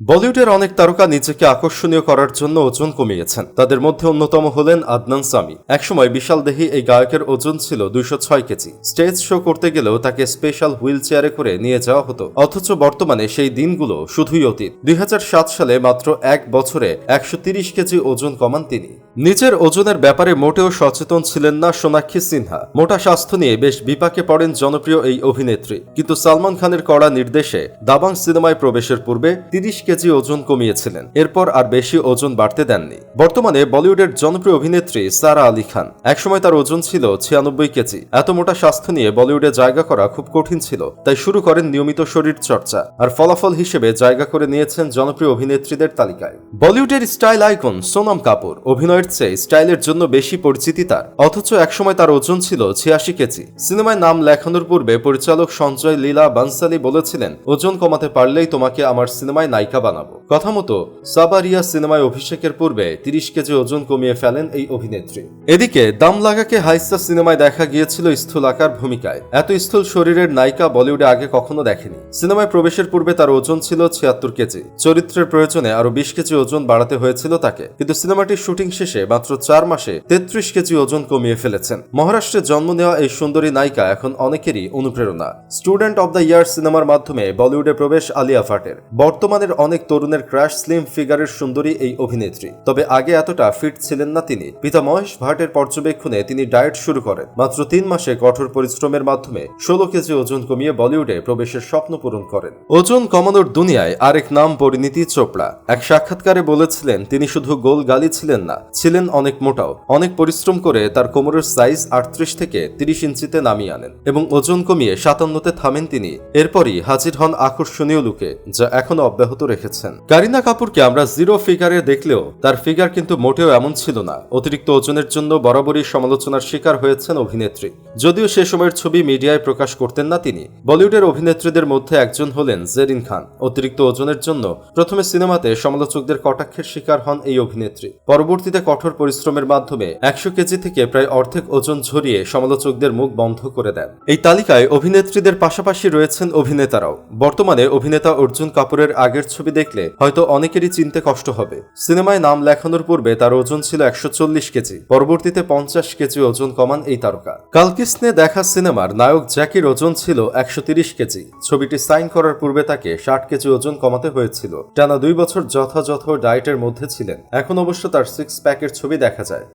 বলিউডের অনেক তারকা নিজেকে আকর্ষণীয় করার জন্য ওজন কমিয়েছেন। তাদের মধ্যে অন্যতম হলেন আদনান সামি। একসময় বিশাল দেহি এই গায়কের ওজন ছিল দুইশো ছয় কেজি। স্টেজ শো করতে গেলেও তাকে স্পেশাল হুইল চেয়ারে করে নিয়ে যাওয়া হতো। অথচ বর্তমানে সেই দিনগুলো শুধুই অতীত। দুই হাজার সাত সালে মাত্র এক বছরে একশো কেজি ওজন কমান তিনি। নিজের ওজনের ব্যাপারে মোটেও সচেতন ছিলেন না সোনাক্ষী সিনহা। মোটা স্বাস্থ্য নিয়ে বেশ বিপাকে পড়েন জনপ্রিয় এই অভিনেত্রী। কিন্তু সালমান খানের কড়া নির্দেশে দাবাং সিনেমায় প্রবেশের পূর্বে তিরিশ কেজি ওজন কমিয়েছিলেন। এরপর আর বেশি ওজন বাড়তে দেননি। বর্তমানে বলিউডের জনপ্রিয় অভিনেত্রী সারা আলী খান। একসময় তার ওজন ছিল ছিয়ানব্বই কেজি। এত মোটা স্বাস্থ্য নিয়ে বলিউডে জায়গা করা খুব কঠিন ছিল। তাই শুরু করেন নিয়মিত শরীর চর্চা। আর ফলাফল হিসেবে জায়গা করে নিয়েছেন জনপ্রিয় অভিনেত্রীদের তালিকায়। বলিউডের স্টাইল আইকন সোনাম কাপুর। অভিনয়ের চেয়ে স্টাইলের জন্য বেশি পরিচিতি তার। অথচ একসময় তার ওজন ছিল ছিয়াশি কেজি। সিনেমায় নাম লেখানোর পূর্বে পরিচালক সঞ্জয় লীলা বানসালি বলেছিলেন, ওজন কমাতে পারলেই তোমাকে আমার সিনেমায় নায়িকা বানাবো। কথা মতো সাবারিয়া সিনেমায় অভিষেকের পূর্বে তিরিশ কেজি ওজন কমিয়ে ফেলেন এই অভিনেত্রী। এদিকে দাম লাগাকে হাইসা সিনেমায় দেখা গিয়েছিল স্থূলাকার ভূমিকায়। এত স্থূল শরীরের নায়িকা বলিউডে আগে কখনো দেখেনি। সিনেমায় প্রবেশের পূর্বে তার ওজন ছিল ছিয়াত্তর কেজি। চরিত্রের প্রয়োজনে আরও বিশ কেজি ওজন বাড়াতে হয়েছিল তাকে। কিন্তু সিনেমাটির শুটিং শেষে মাত্র চার মাসে তেত্রিশ কেজি ওজন কমিয়ে ফেলেছেন। মহারাষ্ট্রে জন্ম নেওয়া এই সুন্দরী নায়িকা এখন অনেকেরই অনুপ্রেরণা। স্টুডেন্ট অব দ্য ইয়ার সিনেমার মাধ্যমে বলিউডে প্রবেশ আলিয়া ভাটের। বর্তমানের অনেক তরুণের ক্র্যাশ স্লিম ফিগারের সুন্দরী এই অভিনেত্রী। তবে আগে এতটা ফিট ছিলেন না তিনি। পিতা মহেশ ভাটের পর্যবেক্ষণে তিনি ডায়েট শুরু করেন। মাত্র তিন মাসে কঠোর পরিশ্রমের মাধ্যমে ষোলো কেজি ওজন কমিয়ে বলিউডে প্রবেশের স্বপ্ন পূরণ করেন। ওজন কমানোর দুনিয়ায় আরেক নাম পরিণীতি চোপড়া। এক সাক্ষাৎকারে বলেছিলেন, তিনি শুধু গোল গালি ছিলেন না ছিলেন অনেক মোটাও। অনেক পরিশ্রম করে তার কোমরের সাইজ আটত্রিশ থেকে তিরিশ ইঞ্চিতে নামিয়ে আনেন এবং ওজন কমিয়ে সাতান্নতে থামেন তিনি। এরপরই হাজির হন আকর্ষণীয় লুকে, যা এখনও অব্যাহত রেখেছেন। কারিনা কাপুরকে আমরা জিরো ফিগারে দেখলেও তার ফিগার কিন্তু মোটেও এমন ছিল না। অতিরিক্ত ওজনের জন্য বরাবরই সমালোচনার শিকার হয়েছেন অভিনেত্রী। যদিও সে সময়ের ছবি মিডিয়ায় প্রকাশ করতেন না তিনি, বলিউডের অভিনেত্রীদের মধ্যে একজন হলেন জেরিন খান। অতিরিক্ত ওজনের জন্য প্রথমে সিনেমাতে সমালোচকদের কটাক্ষের শিকার হন এই অভিনেত্রী। পরবর্তীতে কঠোর পরিশ্রমের মাধ্যমে একশো কেজি থেকে প্রায় অর্ধেক ওজন ঝরিয়ে সমালোচকদের মুখ বন্ধ করে দেন। এই তালিকায় অভিনেত্রীদের পাশাপাশি রয়েছেন অভিনেতারাও। বর্তমানে অভিনেতা অর্জুন কাপুরের আগের ছবি দেখলে হয়তো অনেকেরই চিনতে কষ্ট হবে। সিনেমায় নাম লেখানোর পূর্বে তার ওজন ছিল একশো চল্লিশ কেজি, পরবর্তীতে পঞ্চাশ কেজি ওজন কমান এই তারকা। কালকিসনে দেখা সিনেমার নায়ক জ্যাকির ওজন ছিল একশো কেজি। ছবিটি সাইন করার পূর্বে তাকে ষাট কেজি ওজন কমাতে হয়েছিল। টানা দুই বছর যথাযথ ডায়েটের মধ্যে ছিলেন। এখন অবশ্য তার সিক্স প্যাকের ছবি দেখা যায়।